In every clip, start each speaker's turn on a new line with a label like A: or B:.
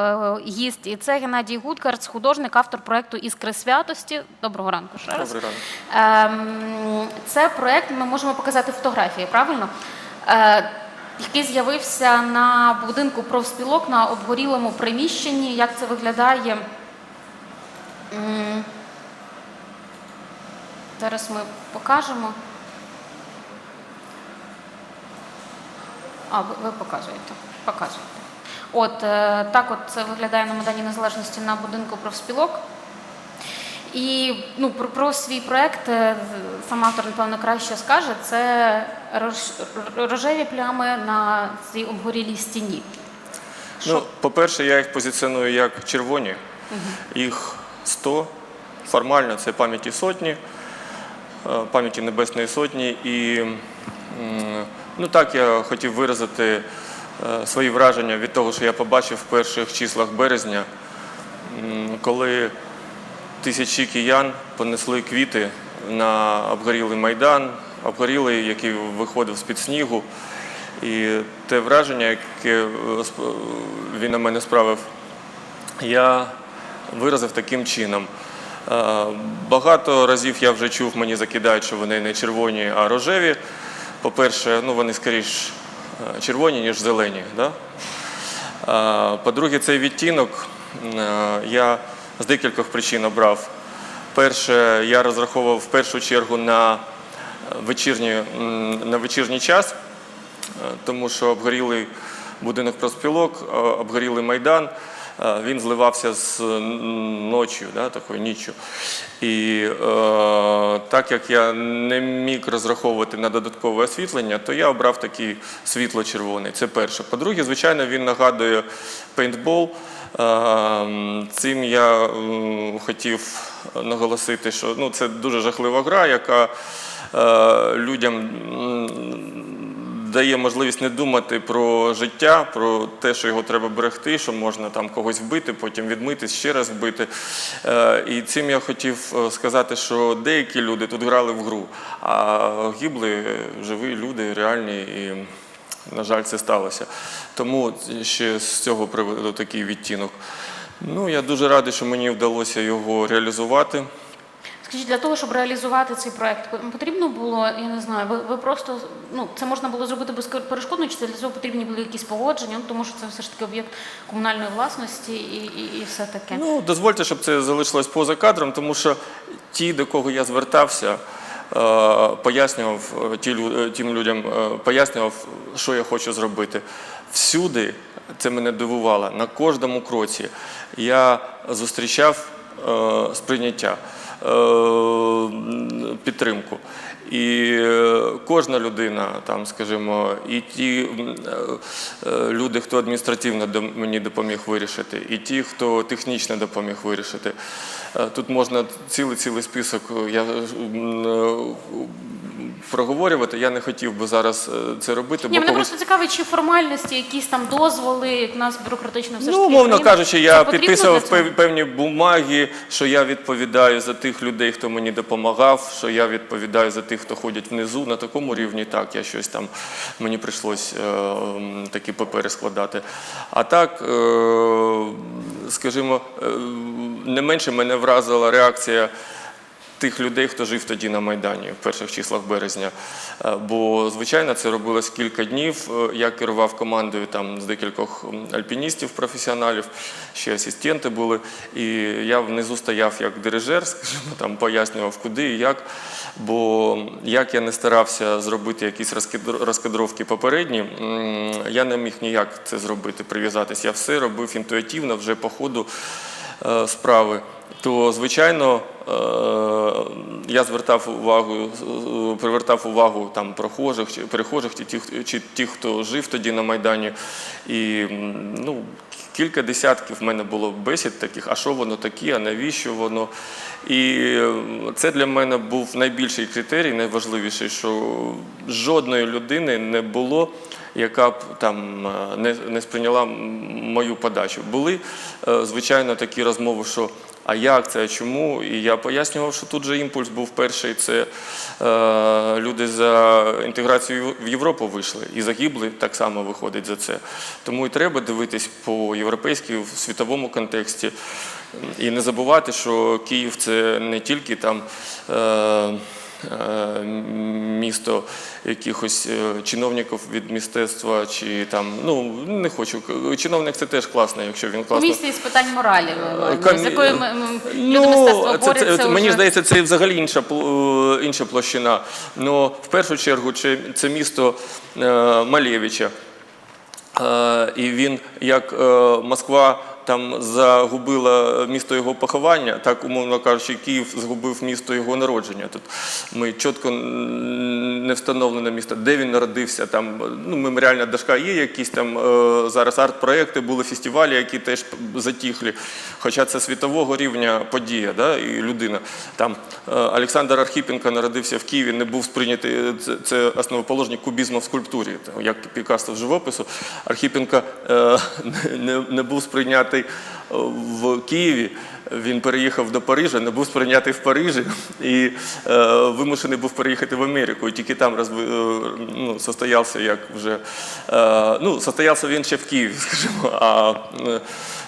A: е, гість. І це Геннадій Гудкарц, художник, автор проекту Іскри святості. Доброго ранку ще раз.
B: Добрий ранок.
A: Ем, Це проект, ми можемо показати фотографії, правильно? Е, Який з'явився на будинку профспілок на обгорілому приміщенні. Як це виглядає? Зараз ми покажемо. А, ви, ви показуєте. Показуєте. От е, так от це виглядає на Майдані Незалежності на будинку профспілок. І ну, про, про свій проект е, сам автор, напевно, краще скаже. Це рож- рожеві плями на цій обгорілій стіні.
B: Ну, по-перше, я їх позиціоную як червоні. Їх 100. Формально це пам'яті сотні, е, пам'яті Небесної Сотні. І ну, так я хотів виразити свої враження від того, що я побачив в перших числах березня, коли тисячі киян понесли квіти на обгорілий майдан, обгорілий, який виходив з-під снігу. І те враження, яке е, він на мене справив, я виразив таким чином. Е, Багато разів я вже чув, мені закидають, що вони не червоні, а рожеві. По-перше, ну вони скоріш е, червоні, ніж зелені. Да? Е, По-друге, цей відтінок е, я з декількох причин обрав. Перше, я розраховував в першу чергу на вечірній, на вечірній час, е, тому що обгорілий будинок проспілок, е, обгорілий майдан, е, він зливався з ночі, да, такою ніччю. І е, так як я не міг розраховувати на додаткове освітлення, то я обрав такий світло-червоний. Це перше. По-друге, звичайно, він нагадує пейнтбол. Е, Цим я хотів наголосити, що ну, це дуже жахлива гра, яка е, людям дає можливість не думати про життя, про те, що його треба берегти, що можна там когось вбити, потім відмитись, ще раз вбити. Е, І цим я хотів е, сказати, що деякі люди тут грали в гру, а гибли живі люди, реальні. І, на жаль, це сталося. Тому ще з цього приводу такий відтінок. Ну, я дуже радий, що мені вдалося його реалізувати.
A: Скажіть, для того, щоб реалізувати цей проект, потрібно було, я не знаю, ви, ви просто ну це можна було зробити безперешкодно, чи це для цього потрібні були якісь погодження? Ну тому що це все ж таки об'єкт комунальної власності і, і, і все таке.
B: Ну, дозвольте, щоб це залишилось поза кадром, тому що ті, до кого я звертався, е, пояснював е, ті, е, тим людям, пояснював, що я хочу зробити. Всюди це мене дивувало. На кожному кроці я зустрічав сприйняття, підтримку. І е, кожна людина, там, скажімо, і ті е, е, люди, хто адміністративно мені допоміг вирішити, і ті, хто технічно допоміг вирішити. Е, Тут можна цілий цілий список е, я, е, проговорювати. Я не хотів би зараз е, це робити,
A: Ні, мене
B: когось-
A: просто цікавить, чи формальності, якісь там дозволи, як у нас бюрократично все ж
B: Ну,
A: таки.
B: умовно кажучи, я підписував певні бумаги, що я відповідаю за тих людей, хто мені допомагав, що я відповідаю за тих, хто ходять внизу. На такому рівні так, я щось там мені прийшлось е, такі папери складати. А так, е, скажімо, е, не менше мене вразила реакція. Тих людей, хто жив тоді на Майдані в перших числах березня. Е, Бо, звичайно, це робилось кілька днів. Е, Я керував командою там з декількох альпіністів, професіоналів, ще асистенти були. І я внизу стояв як дирижер, скажімо, там пояснював, куди і як. Бо як я не старався зробити якісь розкадровки попередні, я не міг ніяк це зробити, прив'язатись. Я все робив інтуїтивно вже по ходу е, справи то звичайно я звертав увагу, е, привертав увагу там прохожих чи перехожих, чи тих, чи тих, хто жив тоді на Майдані. І ну, кілька десятків в мене було бесід таких, а що воно таке, а навіщо воно. І е, це для мене був найбільший критерій, найважливіший, що жодної людини не було яка б там е, не, не сприйняла мою подачу. Були, е, звичайно, такі розмови, що а як це, чому? І я пояснював, що тут же імпульс був перший. Це е, люди за інтеграцію в Європу вийшли і загибли так само виходить за це. Тому і треба дивитись по європейській в світовому контексті. І не забувати, що Київ це не тільки там. Е, місто якихось е, чиновників від мистецтва, чи там, ну не хочу. Чиновник це теж класно, якщо він класно.
A: Комісії з питань моралі, маємо,
B: Комі-
A: з якою ми, люди
B: Ну,
A: мистецтва
B: це, це, це, мені
A: вже.
B: здається, це взагалі інша, е, інша площина. Ну, в першу чергу, це, місто е, Малєвича. Е, і він, як е, Москва там загубила місто його поховання, так, умовно кажучи, Київ згубив місто його народження. Тут ми чітко не встановлено місто, де він народився. Там ну, меморіальна дошка є, якісь там е, зараз арт-проекти, були фестивалі, які теж затіхлі. Хоча це світового рівня подія, да, і людина. Там е, Олександр Архіпенко народився в Києві, не був сприйнятий це, це основоположник кубізму в скульптурі, як Пікассо в живопису. Архіпенко е, не, не був сприйнятий е, в Києві. Він переїхав до Парижа, не був сприйнятий в Парижі і е, вимушений був переїхати в Америку. І тільки там розви, е, ну, состоявся як вже е, ну, состоявся він ще в Києві, скажімо, а е,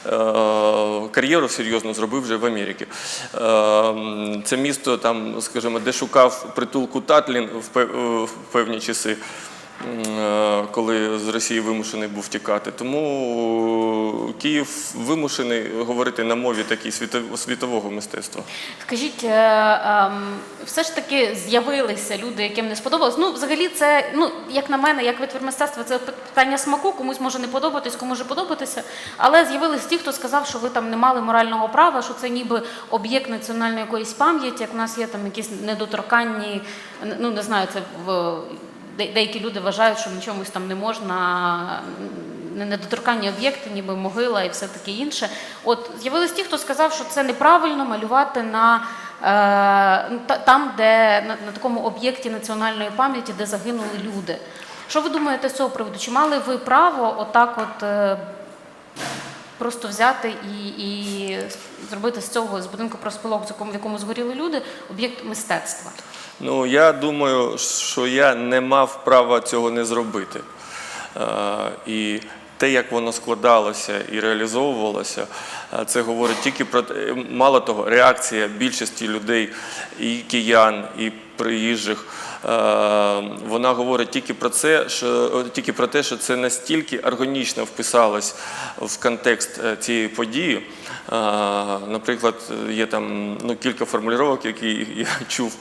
B: е, кар'єру серйозно зробив вже в Америці. Е, це місто, там, скажімо, де шукав притулку Татлін в певні часи. Е, Коли з Росії вимушений був тікати, тому Київ вимушений говорити на мові такій світового мистецтва.
A: Скажіть, е, ем, все ж таки з'явилися люди, яким не сподобалось. Ну, взагалі, це, ну, як на мене, як витвір мистецтва, це питання смаку, комусь може не подобатись, комусь може подобатися. Але з'явились ті, хто сказав, що ви там не мали морального права, що це ніби об'єкт національної якоїсь пам'яті, як в нас є там якісь недоторканні, ну не знаю, це в. Де- Деякі люди вважають, що на чомусь там не можна недоторкання об'єкти, ніби могила і все таке інше. От з'явились ті, хто сказав, що це неправильно малювати на е, та- там, де на, на такому об'єкті національної пам'яті, де загинули люди. Що ви думаєте з цього приводу? Чи мали ви право отак, от е, просто взяти і, і зробити з цього з будинку профспілок, з в якому згоріли люди, об'єкт мистецтва?
B: Ну, я думаю, що я не мав права цього не зробити. Е, І те, як воно складалося і реалізовувалося, е, це говорить тільки про мало того, реакція більшості людей, і киян, і приїжджих. Е, Вона говорить тільки про це, що тільки про те, що це настільки органічно вписалось в контекст е, цієї події. Е, Наприклад, є там ну, кілька формулювань, які я чув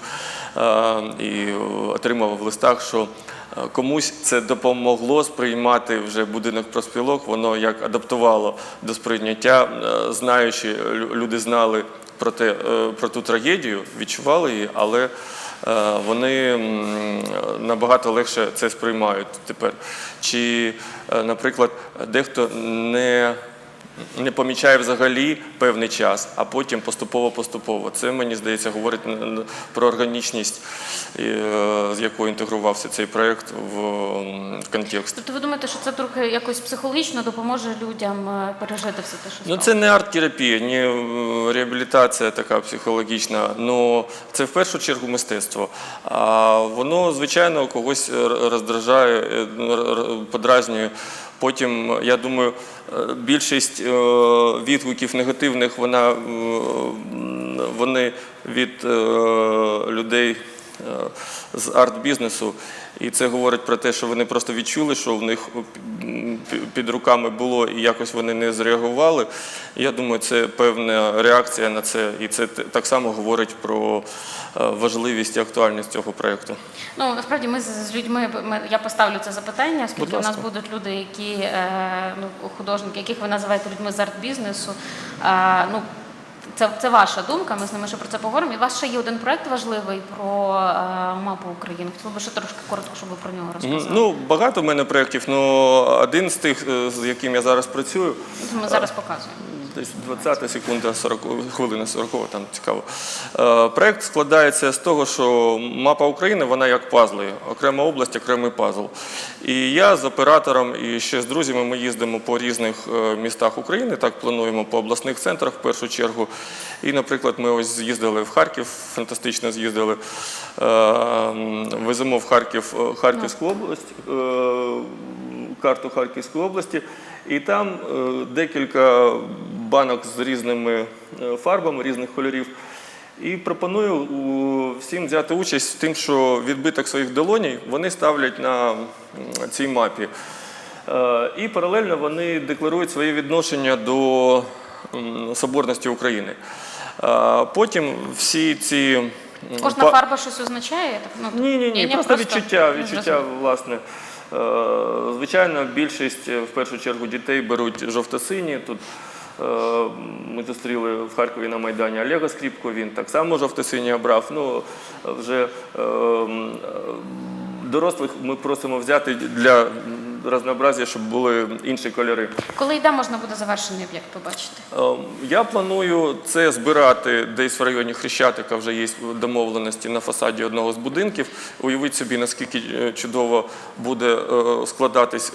B: е, і отримав в листах, що е, комусь це допомогло сприймати вже будинок проспілок, воно як адаптувало до сприйняття, е, знаючи, люди знали про, те, е, про ту трагедію, відчували її, але е, вони набагато легше це сприймають тепер. Чи, е, наприклад, дехто не не помічає взагалі певний час, а потім поступово-поступово. Це, мені здається, говорить про органічність, е, з якою інтегрувався цей проєкт в контекст.
A: Тобто ви думаєте, що це трохи якось психологічно допоможе людям е, пережити все те, що
B: Ну, це не арт-терапія, не реабілітація така психологічна. Ну це в першу чергу мистецтво. А воно, звичайно, когось роздражає, е, подразнює. Потім, я думаю, е, більшість е, відгуків негативних вона, е, вони від е, людей е, з арт-бізнесу. І це говорить про те, що вони просто відчули, що в них під руками було і якось вони не зреагували. Я думаю, це певна реакція на це, і це так само говорить про е, важливість і актуальність цього проєкту.
A: Ну насправді ми з, людьми ми, я поставлю це запитання, оскільки у нас будуть люди, які е, ну художники, яких ви називаєте людьми з арт-бізнесу. Е, ну це, це ваша думка. Ми з ними ще про це поговоримо. І у вас ще є один проект важливий про е, мапу України. Хотіла би ще трошки коротко, щоб ви про нього розказали.
B: Ну, багато в мене проєктів, але один з тих, е, з яким я зараз працюю,
A: Ми зараз показуємо.
B: Десь 20 секунда, 40, хвилина 40, там цікаво. Е, Проект складається з того, що мапа України, вона як пазли, окрема область, окремий пазл. І я з оператором і ще з друзями ми їздимо по різних е, містах України, так плануємо по обласних центрах в першу чергу. І, наприклад, ми ось з'їздили в Харків, фантастично з'їздили. Е, Веземо в Харків Харківську область, карту Харківської області, і там е, декілька банок з різними е, фарбами різних кольорів. І пропоную всім взяти участь в тим, що відбиток своїх долоній вони ставлять на цій мапі. Е, І паралельно вони декларують своє відношення до соборності України. Потім всі ці
A: Кожна фарба щось означає? Ну,
B: ні, ні, ні, просто, відчуття, відчуття, власне. Е, Звичайно, більшість в першу чергу дітей беруть жовто-сині. Тут е, ми зустріли в Харкові на Майдані Олега Скріпко, він так само жовто-сині обрав. Ну, вже е, м, е, дорослих ми просимо взяти для м, разнообразія, щоб були інші кольори.
A: Коли йде, можна буде завершений об'єкт побачити.
B: Е, Я планую це збирати десь в районі Хрещатика. Вже є домовленості на фасаді одного з будинків. Уявіть собі, наскільки е, чудово буде е, складатись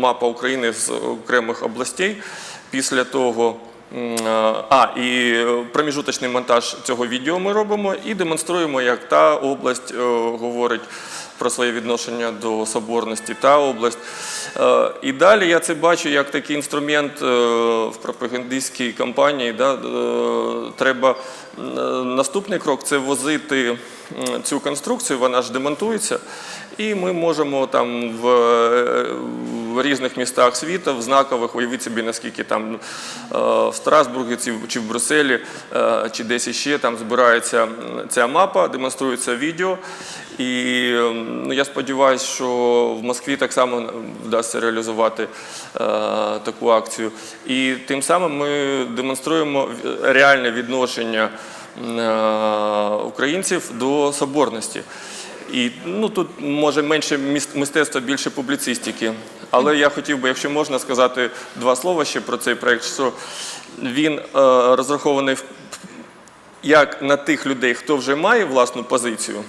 B: мапа України з окремих областей. Після того. Е, А, і е, проміжуточний монтаж цього відео ми робимо і демонструємо, як та область е, говорить про своє відношення до соборності, та область. І далі я це бачу як такий інструмент в пропагандистській кампанії. Треба наступний крок це возити цю конструкцію, вона ж демонтується, і ми можемо там в, в різних містах світу, в знакових, уявіть собі, наскільки там е, в Страсбургі чи в- Брюсселі, е, чи десь іще там збирається ця мапа, демонструється відео. І ну, я сподіваюся, що в Москві так само вдасться реалізувати е, таку акцію. І тим самим ми демонструємо реальне відношення е, українців до соборності. І ну тут може менше мистецтва, більше публіцистики. Але я хотів би, якщо можна, сказати два слова ще про цей проект, що він е, розрахований як на тих людей, хто вже має власну позицію,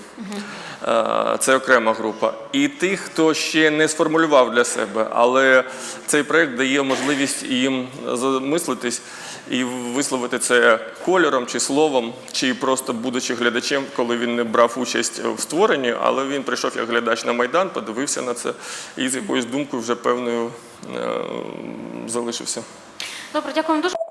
B: це окрема група, і тих, хто ще не сформулював для себе, але цей проект дає можливість їм замислитись і висловити це кольором чи словом, чи просто будучи глядачем, коли він не брав участь в створенні, але він прийшов як глядач на майдан, подивився на це і з якоюсь думкою вже певною е, залишився.
A: Добре, дякуємо дуже.